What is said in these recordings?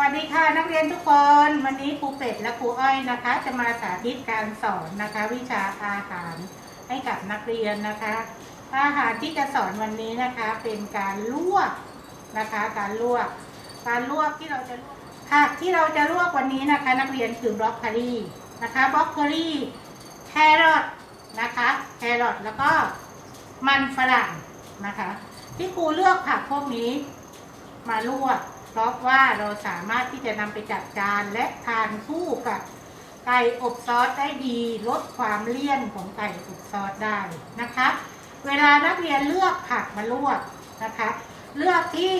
วัสดีค่ะนักเรียนทุกคน วันนี้ครูเป็ดและครูอ้อยนะคะ จะมาสาธิตการสอนนะคะ วิชาอาหารให้กับนักเรียนนะคะ อาหารที่จะสอนวันนี้นะคะ เป็นการลวกนะคะ การลวก การลวกที่เราจะลวกผักที่เราจะลวกวันนี้นะคะ นักเรียนคือบรอกโคลีนะคะบรอกโคลีแครอทนะคะแครอทแล้วก็มันฝรั่งนะคะ ที่ครูเลือกผักพวกนี้มาลวก เพราะว่าเราสามารถที่จะนำไปจัดจานและทานคู่กับไก่อบซอสได้ดีลดความเลี่ยนของไก่อบซอสได้นะคะ เวลานักเรียนเลือกผักมาลวกนะคะ เลือกที่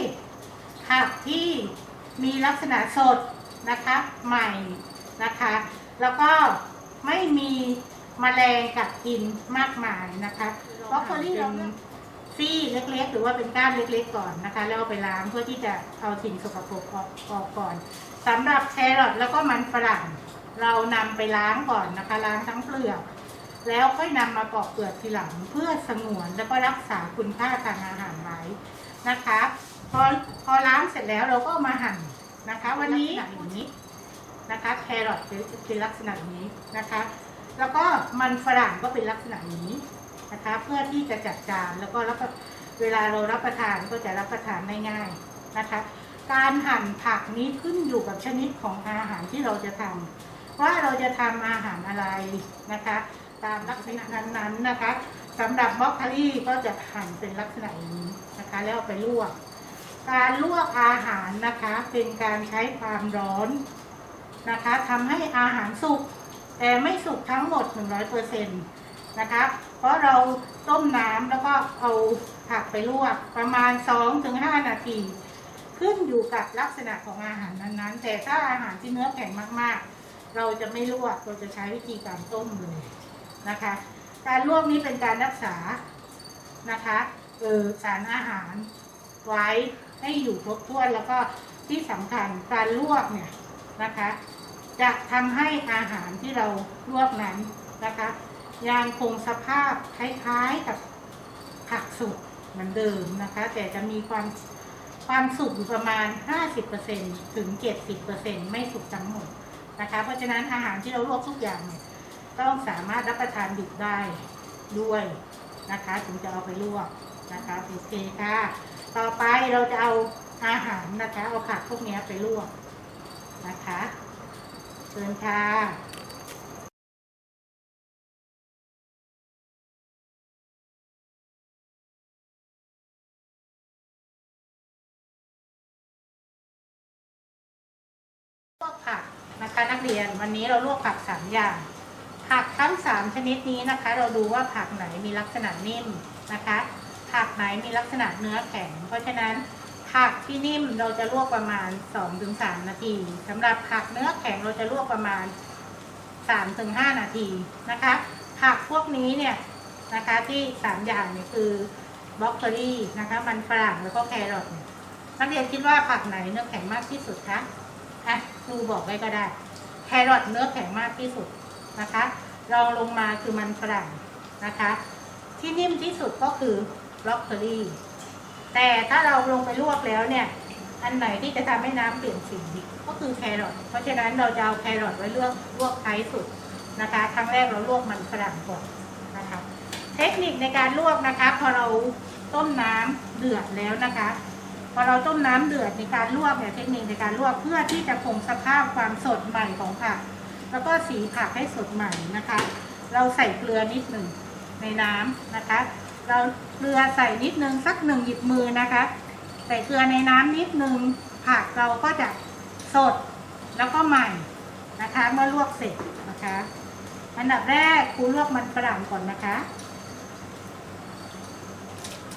ผักที่มีลักษณะสดนะคะใหม่นะคะ แล้วก็ไม่มีแมลงกัดกินมากมายนะคะบรอกโคลีเรา ซี่เล็กๆ หรือว่าเป็นก้านเล็กๆก่อนนะคะ แล้วเอาไปล้างเพื่อที่จะเอาสิ่งสกปรกออกออกก่อนสำหรับแครอทแล้วก็มันฝรั่งเรานำไปล้างก่อนนะคะ ล้างทั้งเปลือก แล้วค่อยนำมาปอกเปลือกทีหลังเพื่อสงวนแล้วก็รักษาคุณค่าทางอาหารไว้นะคะพอพอล้างเสร็จแล้วเราก็มาหั่นนะคะ วันนี้อย่างนี้นะคะแครอทเป็นลักษณะนี้นะคะ แล้วก็มันฝรั่งก็เป็นลักษณะนี้ นะคะเพื่อที่จะจัดจานแล้วก็รับเวลาเรารับประทานก็จะรับประทานได้ง่ายนะคะ การหั่นผักนี้ขึ้นอยู่กับชนิดของอาหารที่เราจะทำว่าเราจะทำอาหารอะไรนะคะ ตามลักษณะนั้นๆนะคะสำหรับบรอกโคลี่ก็จะหั่นเป็นลักษณะอย่างนี้นะคะ แล้วเอาไปลวก การลวกอาหารนะคะเป็นการใช้ความร้อนนะคะทำให้อาหารสุกแต่ไม่สุกทั้งหมด 100%นะคะ เพราะเราต้มน้ำแล้วก็เอาผักไปลวกประมาณ 2-5 นาที ขึ้นอยู่กับลักษณะของอาหารนั้นๆ แต่ถ้าอาหารที่เนื้อแข็งมากๆ เราจะไม่ลวกเราจะใช้วิธีการต้มเลยนะคะ การลวกนี้เป็นการรักษานะคะเออสารอาหารไว้ให้อยู่ครบถ้วนแล้วก็ที่สำคัญการลวกเนี่ยนะคะ จะทำให้อาหารที่เราลวกนั้นนะคะ ยังคงสภาพคล้ายๆกับผักสุกเหมือนเดิมนะคะ แต่จะมีความความสุกอยู่ประมาณ 50%ถึง 70%ไม่สุกทั้งหมดนะคะ เพราะฉะนั้นอาหารที่เราลวกทุกอย่างเนี่ยต้องสามารถรับประทานดิบได้ด้วยนะคะ ถึงจะเอาไปลวกนะคะโอเคค่ะ ต่อไปเราจะเอาอาหารนะคะ เอาผักพวกนี้ไปลวกนะคะเชิญค่ะ ผักนะคะนักเรียนวันนี้เราลวกผักสามอย่าง ผักทั้งสามชนิดนี้นะคะ เราดูว่าผักไหนมีลักษณะนิ่มนะคะ ผักไหนมีลักษณะเนื้อแข็ง เพราะฉะนั้นผักที่นิ่มเราจะลวกประมาณ 2-3 นาทีสำหรับผักเนื้อแข็งเราจะลวกประมาณ 3-5 นาทีนะคะ ผักพวกนี้เนี่ยนะคะที่สามอย่างเนี่ยคือบรอกโคลีนะคะ มันฝรั่งแล้วก็แครอทนักเรียนคิดว่าผักไหนเนื้อแข็งมากที่สุดคะอะ ครูบอกไว้ก็ได้ แครอทเนื้อแข็งมากที่สุดนะคะ รองลงมาคือมันฝรั่งนะคะ ที่นิ่มที่สุดก็คือบรอกโคลีแต่ถ้าเราลงไปลวกแล้วเนี่ย อันไหนที่จะทำให้น้ำเปลี่ยนสีก็คือแครอท เพราะฉะนั้นเราจะเอาแครอทไว้เลวกลวกท้ายสุดนะคะ ครั้งแรกเราลวกมันฝรั่งก่อนนะคะ เทคนิคในการลวกนะคะ พอเราต้มน้ำเดือดแล้วนะคะ พอเราต้มน้ำเดือดในการลวกเนี่ยเทคนิคในการลวกเพื่อที่จะคงสภาพความสดใหม่ของผัก แล้วก็สีผักให้สดใหม่นะคะ เราใส่เกลือนิดหนึ่งในน้ำนะคะ เราเกลือใส่นิดนึงสักหนึ่งหยิบมือนะคะ ใส่เกลือในน้ำนิดนึงผักเราก็จะสดแล้วก็ใหม่นะคะเมื่อลวกเสร็จนะคะอันดับแรกครูลวกมันฝรั่งก่อนนะคะ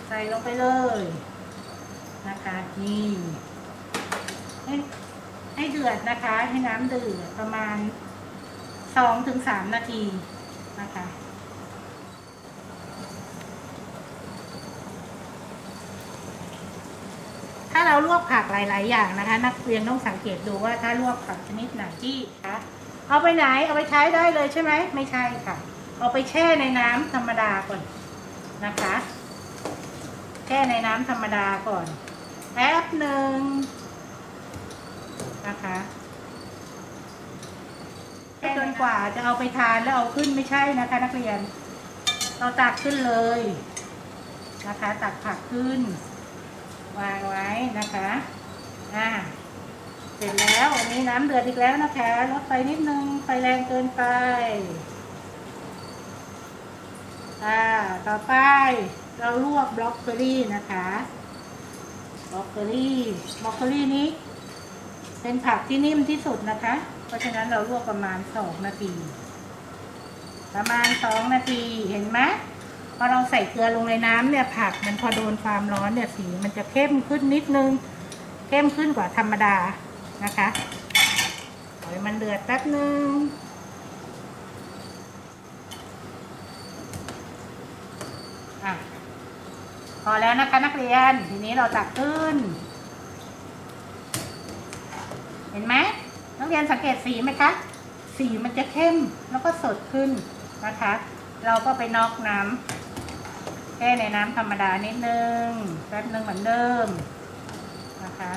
ใส่ลงไปเลย นะคะนี่ให้ให้เดือดนะคะ ให้น้ำเดือดประมาณสองถึงสามนาทีนะคะถ้าเราลวกผักหลาย ๆ อย่างนะคะ นักเรียนต้องสังเกตดูว่าถ้าลวกผักชนิดไหนที่คะเอาไปไหนเอาไปใช้ได้เลยใช่ไหมไม่ใช่ค่ะ เอาไปแช่ในน้ำธรรมดาก่อนนะคะ แช่ในน้ำธรรมดาก่อน แป๊บหนึ่งนะคะจนกว่าจะเอาไปทานแล้วเอาขึ้นไม่ใช่นะคะ นักเรียน เราตักขึ้นเลยนะคะ ตักผักขึ้น วางไว้นะคะอ่าเสร็จแล้วอันนี้น้ำเดือดอีกแล้วนะคะลดไฟนิดนึงไฟแรงเกินไปอ่าต่อไปเราลวกบล็อกเบอรี่นะคะ บล็อกเกอรี่บล็อกเกอรี่นี้ เป็นผักที่นิ่มที่สุดนะคะ เพราะฉะนั้นเราลวกประมาณสองนาที ประมาณสองนาทีเห็นไหมพอเราใส่เกลือลงในน้ำเนี่ยผักมันพอโดนความร้อนเนี่ยสีมันจะเข้มขึ้นนิดนึง เข้มขึ้นกว่าธรรมดานะคะปล่อยมันเดือดแป๊บนึงอะ พอแล้วนะคะนักเรียน ทีนี้เราตักขึ้น เห็นไหมนักเรียนสังเกตสีไหมคะ สีมันจะเข้มแล้วก็สดขึ้นนะคะ เราก็ไปนอกน้ำแช่ในน้ำธรรมดานิดนึงแป๊บนึงเหมือนเดิมนะคะ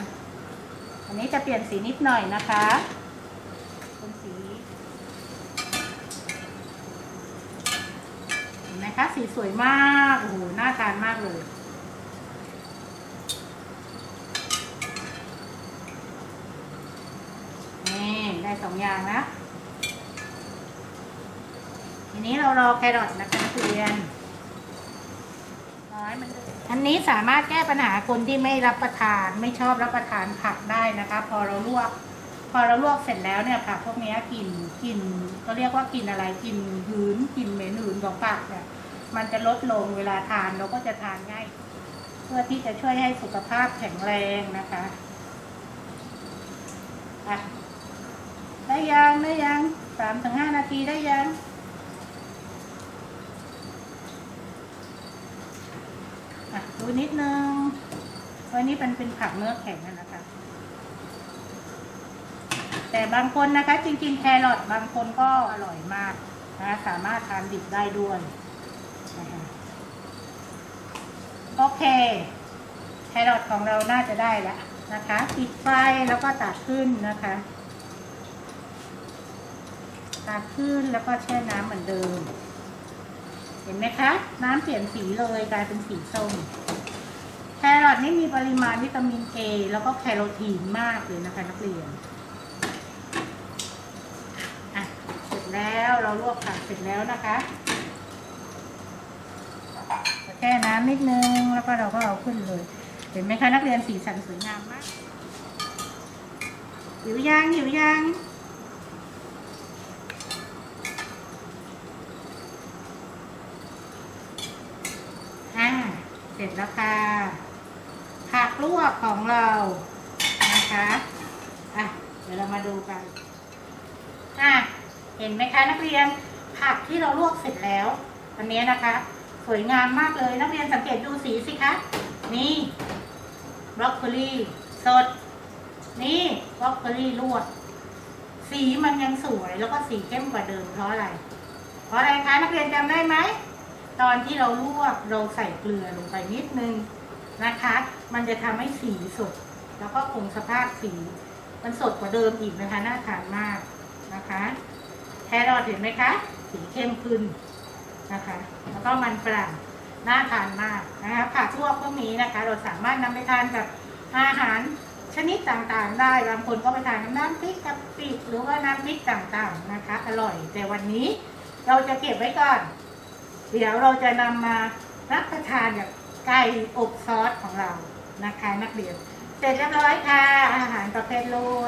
อันนี้จะเปลี่ยนสีนิดหน่อยนะคะเป็นสี เห็ นไหมคะ สีสวยมากโอ้โหน่าทานมากเลยนี่ได้สองอย่างนะทีนี้เรารอแครอทนะคะนักเรียนร้อยมันอันนี้สามารถแก้ปัญหาคนที่ไม่รับประทานไม่ชอบรับประทานผักได้นะคะ พอเราลวก พอเราลวกเสร็จแล้วเนี่ยผักพวกนี้กลิ่นกลิ่นก็เรียกว่ากลิ่นอะไรกลิ่นหืนกลิ่นเหม็นหืนของผักเนี่ย มันจะลดลงเวลาทานเราก็จะทานง่าย เพื่อที่จะช่วยให้สุขภาพแข็งแรงนะคะอะได้ยังได้ยังสามถึงห้านาทีได้ยังอะดูนิดนึงเพราะนี่เป็นเป็นผักเนื้อแข็งนะคะ แต่บางคนนะคะ จริงๆ แครอทบางคนก็อร่อยมากนะสามารถทานดิบได้ด้วย นะคะโอเคแครอทของเราน่าจะได้แล้วนะคะปิดไฟแล้วก็ตัดขึ้นนะคะตักขึ้นแล้วก็แช่น้ำเหมือนเดิม เห็นไหมคะ น้ำเปลี่ยนสีเลยกลายเป็นสีส้มแครอทนี่มีปริมาณวิตามินเอแล้วก็แคโรทีนมากเลยนะคะ นักเรียนอะเสร็จแล้วเราลวกผักเสร็จแล้วนะคะ ช่น้ำนิดนึง แล้วก็เราก็เอาขึ้นเลย เห็นไหมคะนักเรียนสีสันสวยงามมากหิวยังหิวยังอ่าเสร็จแล้วค่ะผักลวกของเรานะคะอะเดี๋ยวเรามาดูกันอะเห็นไหมคะนักเรียนผักที่เราลวกเสร็จแล้วอันนี้นะคะ สวยงามมากเลยนักเรียนสังเกตดูสีสิคะ นี่บรอกโคลีสด นี่บรอกโคลีลวกสีมันยังสวยแล้วก็สีเข้มกว่าเดิมเพราะอะไร เพราะอะไรคะนักเรียนจำได้ไหม ตอนที่เราลวกเราใส่เกลือลงไปนิดนึงนะคะ มันจะทำให้สีสด แล้วก็คงสภาพสี มันสดกว่าเดิมอีกนะคะน่าทานมากนะคะ แครอทเห็นไหมคะ สีเข้มขึ้น นะคะ แล้วก็มันฝรั่งน่าทานมากนะคะผักลวกพวกนี้นะคะ เราสามารถนำไปทานกับอาหารชนิดต่างๆ ได้บางคนก็ไปทานกับน้ำพริกกะปิหรือว่าน้ำพริกต่างๆนะคะ อร่อย แต่วันนี้เราจะเก็บไว้ก่อน เดี๋ยวเราจะนำมารับประทานกับไก่อบซอสของเรานะคะนักเรียน เสร็จเรียบร้อยค่ะ อาหารประเภทลวก